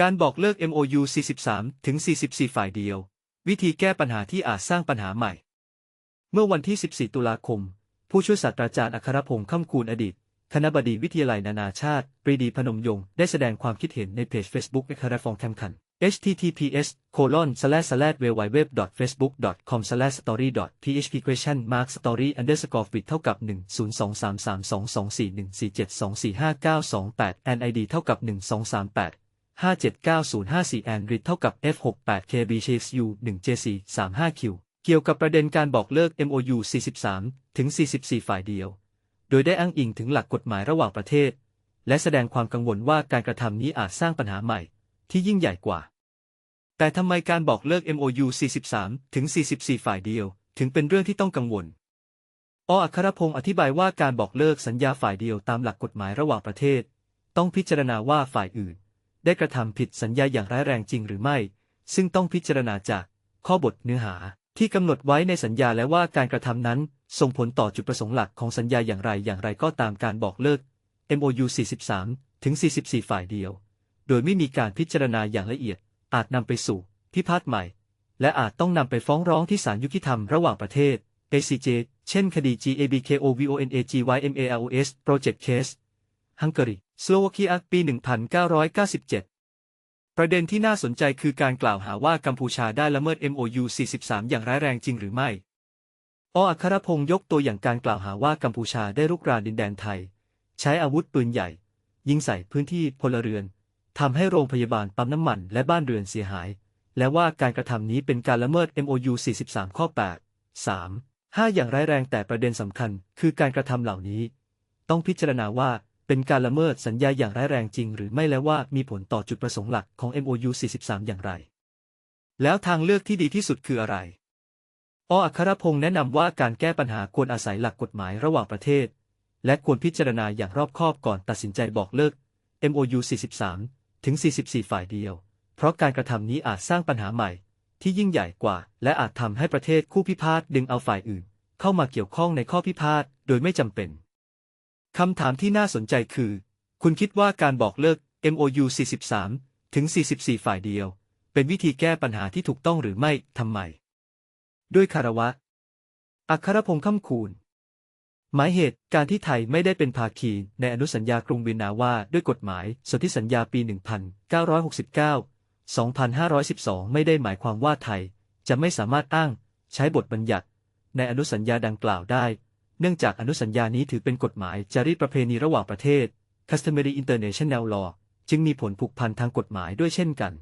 การบอกเลิก MOU 43 ถึง 44 ฝ่ายเดียว วิธีแก้ปัญหาที่อาจสร้างปัญหาใหม่ เมื่อวันที่ 14 ตุลาคม ผู้ช่วยศาสตราจารย์อัครพงษ์ค่ำคูณอดีต คณบดีวิทยาลัยนานาชาติ ปรีดีพนมยงค์ได้แสดงความคิดเห็นในเพจ Facebook อัครฟองแคมคัน https colon slash slash www facebook com slash story php question mark story underscore fit เท่ากับ 10233224147245928 and id เท่ากับ 1238 579054 and read เท่ากับ f68 kb chase u 1 jc 35 q เกี่ยวกับประเด็นการบอกเลิก MOU 43 ถึง 44 ฝ่ายเดียว โดยได้อ้างอิงถึงหลักกฎหมายระหว่างประเทศ และแสดงความกังวลว่าการกระทำนี้อาจสร้างปัญหาใหม่ ที่ยิ่งใหญ่กว่า แต่ทำไมการบอกเลิก MOU 43 ถึง 44 ฝ่ายเดียว ถึงเป็นเรื่องที่ต้องกังวลออัครพงศ์อธิบายว่าการบอกเลิกสัญญาฝ่ายเดียวตามหลักกฎหมายระหว่างประเทศ ต้องพิจารณาว่าฝ่ายอื่น ได้กระทำผิดสัญญาอย่างร้ายแรงจริงหรือไม่ ซึ่งต้องพิจารณาจากข้อบทเนื้อหาที่กำหนดไว้ในสัญญาและว่าการกระทำนั้น ส่งผลต่อจุดประสงค์หลักของสัญญาอย่างไรอย่างไรก็ตามการบอกเลิก MOU 43 ถึง 44 ฝ่ายเดียว โดยไม่มีการพิจารณาอย่างละเอียด อาจนำไปสู่พิพาทใหม่ และอาจต้องนำไปฟ้องร้องที่ศาลยุติธรรมระหว่างประเทศ ACJ เช่นคดี GABKOVONAGYMALOS Project Case ฮังการี สโลวาเกียปี 1997 ประเด็นที่น่าสนใจคือการกล่าวหาว่ากัมพูชาได้ละเมิด MOU 43 อย่างร้ายแรงจริงหรือไม่ ออัครพงศ์ยกตัวอย่างการกล่าวหาว่ากัมพูชาได้รุกรานดินแดนไทย ใช้อาวุธปืนใหญ่ ยิงใส่พื้นที่พลเรือนทำให้โรงพยาบาลปั๊มน้ำมันและบ้านเรือนเสียหาย และว่าการกระทำนี้เป็นการละเมิด MOU 43 ข้อ 8 3 5 อย่างร้ายแรงแต่ประเด็นสำคัญคือการกระทำเหล่านี้ ต้องพิจารณาว่า เป็นการละเมิดสัญญาอย่างร้ายแรงจริงหรือไม่และว่ามีผลต่อจุดประสงค์หลักของ MOU 43 อย่างไร แล้วทางเลือกที่ดีที่สุดคืออะไรออัครพงศ์แนะนำว่าการแก้ปัญหาควรอาศัยหลักกฎหมายระหว่างประเทศ และควรพิจารณาอย่างรอบคอบก่อนตัดสินใจบอกเลิก MOU 43 ถึง 44 ฝ่ายเดียว เพราะการกระทำนี้อาจสร้างปัญหาใหม่ ที่ยิ่งใหญ่กว่า และอาจทำให้ประเทศคู่พิพาทดึงเอาฝ่ายอื่น เข้ามาเกี่ยวข้องในข้อพิพาทโดยไม่จำเป็น คำถามที่น่าสนใจคือ คุณคิดว่าการบอกเลิก MOU 43 ถึง 44 ฝ่ายเดียว เป็นวิธีแก้ปัญหาที่ถูกต้องหรือไม่ทำไม ด้วยคารวะ อัครพงษ์ค่ำคูณ หมายเหตุการที่ไทยไม่ได้เป็นภาคีในอนุสัญญากรุงวินนาว่าด้วยกฎหมายสนธิสัญญาปี 1969 2512 ไม่ได้หมายความว่าไทยจะไม่สามารถอ้างใช้บทบัญญัติ ในอนุสัญญาดังกล่าวได้ เนื่องจากอนุสัญญานี้ถือเป็นกฎหมายจารีตประเพณีระหว่างประเทศ customary international law จึงมีผลผูกพันทางกฎหมายด้วยเช่นกัน